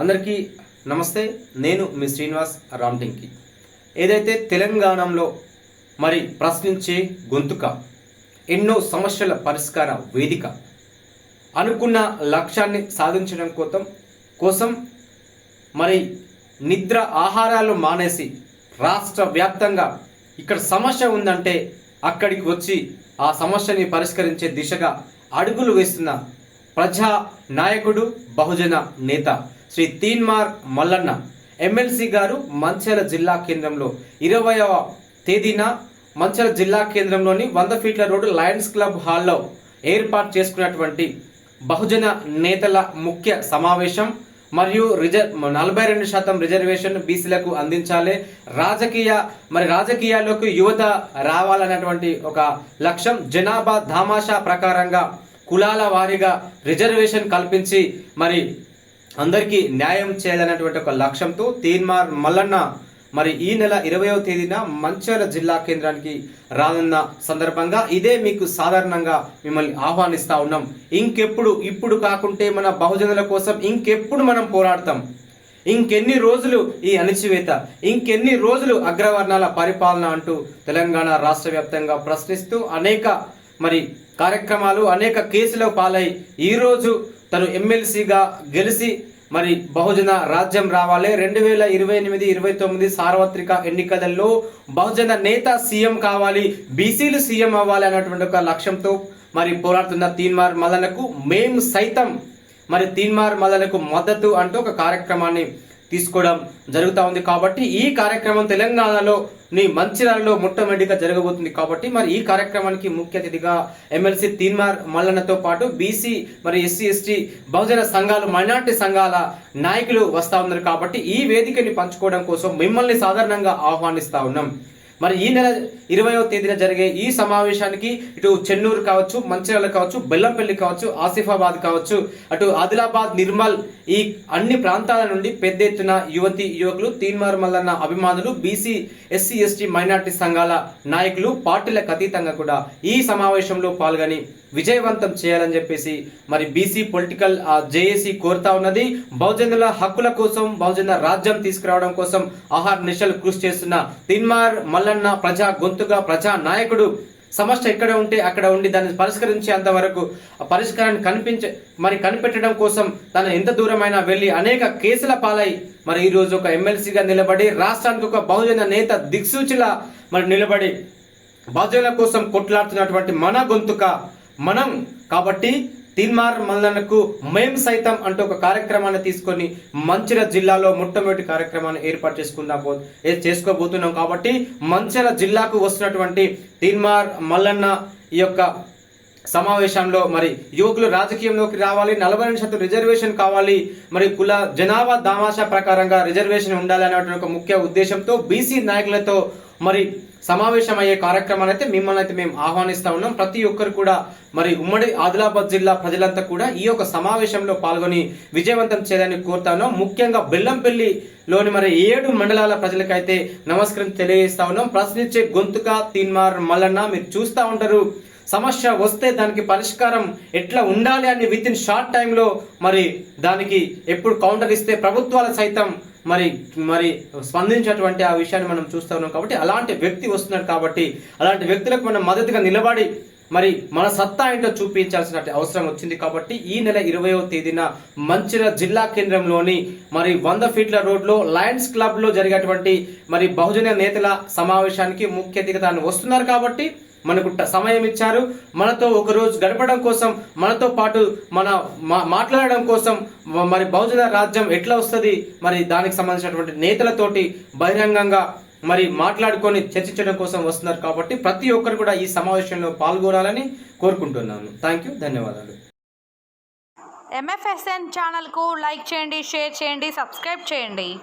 అందరికీ నమస్తే నేను మీ శ్రీనివాస్ రామ్టింకి. ఏదైతే తెలంగాణలో మరి ప్రశ్నించే గొంతుక ఎన్నో సమస్యల పరిష్కార వేదిక అనుకున్న లక్ష్యాన్ని సాధించడం కోసం కోసం మరి నిద్ర ఆహారాలు మానేసి రాష్ట్ర వ్యాప్తంగా ఇక్కడ సమస్య ఉందంటే అక్కడికి వచ్చి ఆ సమస్యని పరిష్కరించే దిశగా అడుగులు వేస్తున్న ప్రజా నాయకుడు బహుజన నేత శ్రీ తీన్మార్ మల్లన్న ఎమ్మెల్సీ గారు మంచిర్యాల జిల్లా కేంద్రంలో. ఇరవైవ తేదీన మంచిర్యాల జిల్లా కేంద్రంలోని వంద ఫీట్ల రోడ్డు లయన్స్ క్లబ్ హాల్లో ఏర్పాటు చేసుకున్నటువంటి బహుజన నేతల ముఖ్య సమావేశం మరియు రిజర్వ్ నలభై రెండు శాతం రిజర్వేషన్ బీసీలకు అందించాలి. రాజకీయ మరి రాజకీయాల్లోకి యువత రావాలన్నటువంటి ఒక లక్ష్యం. జనాభా ధామాషా ప్రకారంగా కులాల వారీగా రిజర్వేషన్ కల్పించి మరి అందరికీ న్యాయం చేయాలన్నటువంటి ఒక లక్ష్యంతో తీన్మార్ మల్లన్న మరి ఈ నెల ఇరవయో తేదీన మంచిర్యాల జిల్లా కేంద్రానికి రానున్న సందర్భంగా ఇదే మీకు సాధారణంగా మిమ్మల్ని ఆహ్వానిస్తా ఉన్నాం. ఇంకెప్పుడు ఇప్పుడు కాకుంటే మన బహుజనుల కోసం ఇంకెప్పుడు మనం పోరాడతాం. ఇంకెన్ని రోజులు ఈ అణిచివేత ఇంకెన్ని రోజులు అగ్రవర్ణాల పరిపాలన అంటూ తెలంగాణ రాష్ట్ర వ్యాప్తంగా ప్రశ్నిస్తూ అనేక మరి కార్యక్రమాలు అనేక కేసుల పాలై ఈరోజు తను ఎమ్మెల్సీగా గెలిచి మరి బహుజన రాజ్యం రావాలి. రెండు వేల ఇరవై ఎనిమిది ఇరవై తొమ్మిది సార్వత్రిక ఎన్నికలలో బహుజన నేత సీఎం కావాలి బీసీలు సీఎం అవ్వాలి అన్నటువంటి ఒక లక్ష్యంతో మరి పోరాడుతున్న తీన్మార్ మదనకు మేము సైతం మరి తీన్మార్ మదనకు మద్దతు అంటూ ఒక కార్యక్రమాన్ని తీసుకోవడం జరుగుతూ ఉంది కాబట్టి ఈ కార్యక్రమం తెలంగాణలో నీ మంచిర్యాలలో మొట్టమొదటిగా జరగబోతుంది కాబట్టి మరి ఈ కార్యక్రమానికి ముఖ్య అతిథిగా ఎమ్మెల్సీ తీన్మార్ మల్లన్నతో పాటు బీసీ మరి ఎస్సీ ఎస్టీ బహుజన సంఘాలు మైనార్టీ సంఘాల నాయకులు వస్తూ ఉన్నారు కాబట్టి ఈ వేదికని పంచుకోవడం కోసం మిమ్మల్ని సాధారణంగా ఆహ్వానిస్తా ఉన్నాం. మరి ఈ నెల ఇరవయో తేదీన జరిగే ఈ సమావేశానికి ఇటు చెన్నూరు కావచ్చు మంచిర్యాల కావచ్చు బెల్లంపల్లి కావచ్చు ఆసిఫాబాద్ కావచ్చు అటు ఆదిలాబాద్ నిర్మల్ ఈ అన్ని ప్రాంతాల నుండి పెద్ద ఎత్తున యువతి యువకులు తీన్మార్ మల్లన్న అభిమానులు బీసీ ఎస్సీ ఎస్టీ మైనార్టీ సంఘాల నాయకులు పార్టీలకు అతీతంగా కూడా ఈ సమావేశంలో పాల్గొని విజయవంతం చేయాలని చెప్పేసి మరి బీసీ పొలిటికల్ జేఏసీ కోరుతా ఉన్నది. బహుజనుల హక్కుల కోసం బహుజన రాజ్యం తీసుకురావడం కోసం ఆహార్ నిశలు కృషి చేస్తున్న తిన్మార్ మల్లన్న ప్రజా గొంతుగా ప్రజా నాయకుడు సమస్య ఎక్కడ ఉంటే అక్కడ ఉండి దాన్ని పరిష్కరించేంత వరకు పరిష్కారాన్ని కనిపించే మరి కనిపెట్టడం కోసం తను ఎంత దూరమైనా వెళ్ళి అనేక కేసుల పాలై మరి ఈరోజు ఒక ఎమ్మెల్సీగా నిలబడి రాష్ట్రానికి ఒక బహుజన నేత దిక్సూచిలా మరి నిలబడి బహుజనుల కోసం కొట్లాడుతున్నటువంటి మన గొంతుక మనం కాబట్టి తీన్మార్ మల్లన్నకు మేం సైతం అంటూ ఒక కార్యక్రమాన్ని తీసుకొని మంచిర్యాల జిల్లాలో మొట్టమొదటి కార్యక్రమాన్ని ఏర్పాటు చేసుకుందా పో ఏ చేసుకోబోతున్నాం కాబట్టి మంచిర్యాల జిల్లాకు వస్తున్నటువంటి తీన్మార్ మల్లన్న ఈ యొక్క సమావేశంలో మరి యువకులు రాజకీయంలోకి రావాలి నలభై రెండు శాతం రిజర్వేషన్ కావాలి మరి కుల జనాభా దామాషా ప్రకారంగా రిజర్వేషన్ ఉండాలి అనేటువంటి ఒక ముఖ్య ఉద్దేశంతో బీసీ నాయకులతో మరి సమావేశం అయ్యే కార్యక్రమాన్ని అయితే మిమ్మల్ని అయితే మేము ఆహ్వానిస్తా ఉన్నాం. ప్రతి ఒక్కరు కూడా మరి ఉమ్మడి ఆదిలాబాద్ జిల్లా ప్రజలంతా కూడా ఈ యొక్క సమావేశంలో పాల్గొని విజయవంతం చేయాలని కోరుతా ఉన్నాం. ముఖ్యంగా బెల్లంపల్లిలోని మరి ఏడు మండలాల ప్రజలకైతే నమస్కారం తెలియజేస్తా ఉన్నాం. ప్రశ్నించే గొంతుక తీన్మార్ మల్లన్న మీరు చూస్తూ ఉంటారు. సమస్య వస్తే దానికి పరిష్కారం ఎట్లా ఉండాలి అని విత్ ఇన్ షార్ట్ టైంలో మరి దానికి ఎప్పుడు కౌంటర్ ఇస్తే ప్రభుత్వాలు సైతం మరి మరి స్పందించేటువంటి ఆ విషయాన్ని మనం చూస్తూ ఉన్నాం కాబట్టి అలాంటి వ్యక్తి వస్తున్నాడు కాబట్టి అలాంటి వ్యక్తులకు మనం మద్దతుగా నిలబడి మరి మన సత్తా ఏంటో చూపించాల్సిన అవసరం వచ్చింది కాబట్టి ఈ నెల ఇరవయో తేదీన మంచిర్యాల జిల్లా కేంద్రంలోని మరి వంద ఫీట్ల రోడ్లో లయన్స్ క్లబ్లో జరిగేటువంటి మరి బహుజన నేతల సమావేశానికి ముఖ్య అతిథిగా తాను వస్తున్నారు కాబట్టి మనకు సమయం ఇచ్చారు. మనతో ఒక రోజు గడపడం కోసం మనతో పాటు మన మా- మాట్లాడడం కోసం మరి బహుజన రాజ్యం ఎట్లా వస్తుంది? మరి దానికి సంబంధించినటువంటి నేతలతోటి బహిరంగంగా మరి మాట్లాడుకొని చర్చించడం కోసం వస్తున్నారు కాబట్టి ప్రతి ఒక్కరు కూడా ఈ సమావేశంలో పాల్గొనాలని కోరుకుంటున్నాను. థ్యాంక్ యూ ధన్యవాదాలు. ఎంఎఫ్ఎస్ఎన్ ఛానల్కు లైక్ చేయండి షేర్ చేయండి సబ్స్క్రైబ్ చేయండి.